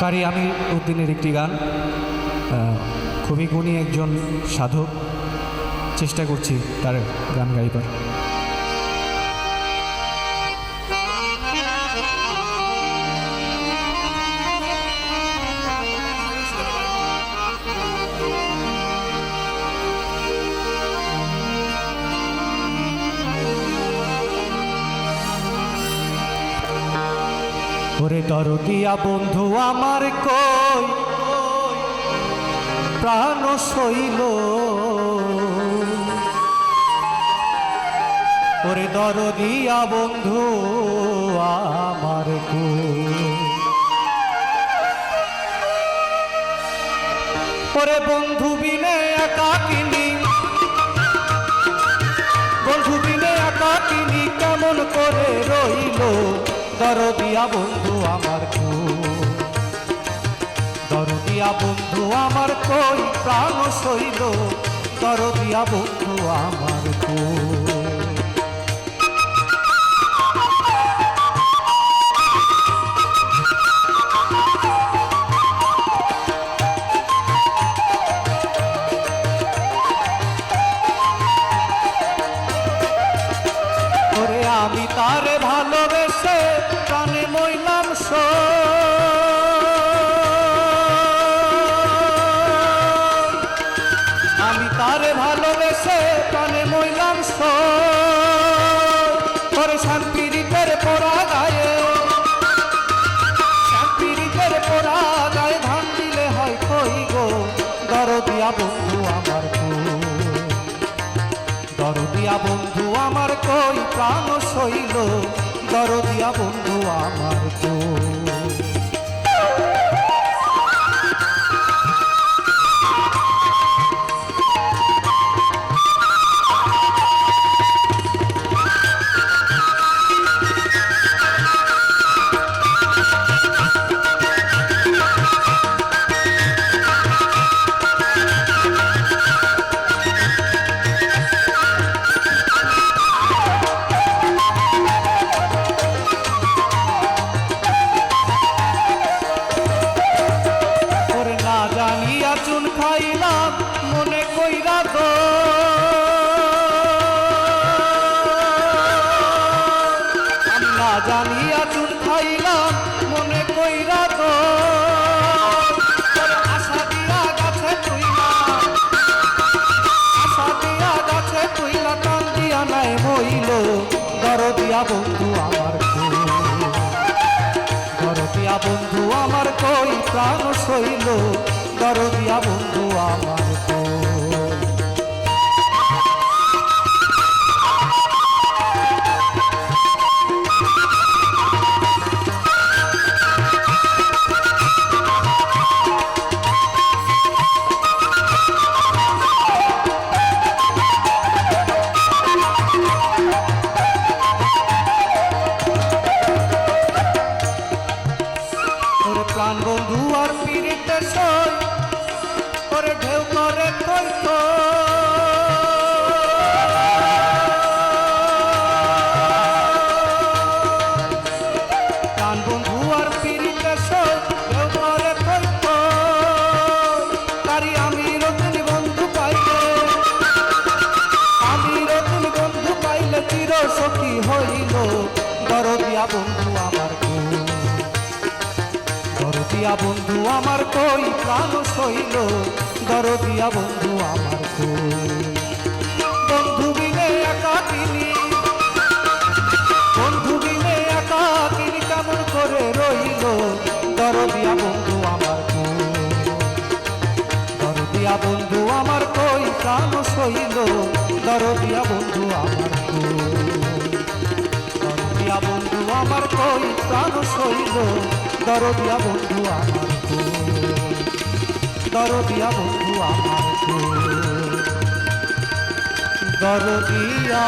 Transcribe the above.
কারি আমি উদ্দিনের একটি গান খুবই গুণী একজন সাধক। চেষ্টা করছি তার গান গাইবার। ওরে দরদিয়া বন্ধু আমার কই? প্রাণ শৈল ওরে দরদিয়া বন্ধু আমার ওরে বন্ধু বিনে একাকিনী বন্ধু বিনে একাকিনী কেমন করে রইল? দরদিয়া বন্ধু আমার কই দরদিয়া বন্ধু আমার কই প্রাণ সইল। দরদিয়া বন্ধু আমার কই শান্তিরিতের পরা গায়ে শান্তিরিতের পরা গায়ে ধান দিলে হয় কই গো? দরদিয়া বন্ধু আমার দরদিয়া বন্ধু আমার কই? প্রাণ শৈল দরদিয়া বন্ধু আমার কই? জানিয়া চুন খাইলাম, মনে কইরা তো। আশা দিয়া গাছে তুইলা। আশা দিয়া গাছে তুইলা দিয়া নাই বন্ধু আমার দরদিয়া বন্ধু আমার কই, প্রাণ শৈল দরদিয়া বন্ধু আমার কই। ওরে প্রাণ বন্ধু আর পিড়িতে সই ওরে ঢেউ করে কই প্রাণ দরদিয়া বন্ধু, আমার কই প্রাণ সইল? দরদিয়া বন্ধু, আমার কই? বন্ধু বিনে একাকিনী বন্ধু বিনে একাকিনী কেমন করে রইল? দরদিয়া বন্ধু, আমার কই? দরদিয়া বন্ধু, আমার কই প্রাণ সইল? দরদিয়া বন্ধু, আমার কই? দরদিয়া বন্ধু, আমার কই প্রাণ সইল? দরদিয়া বন্ধু আমার কই দরদিয়া বন্ধু আমার কই দরদিয়া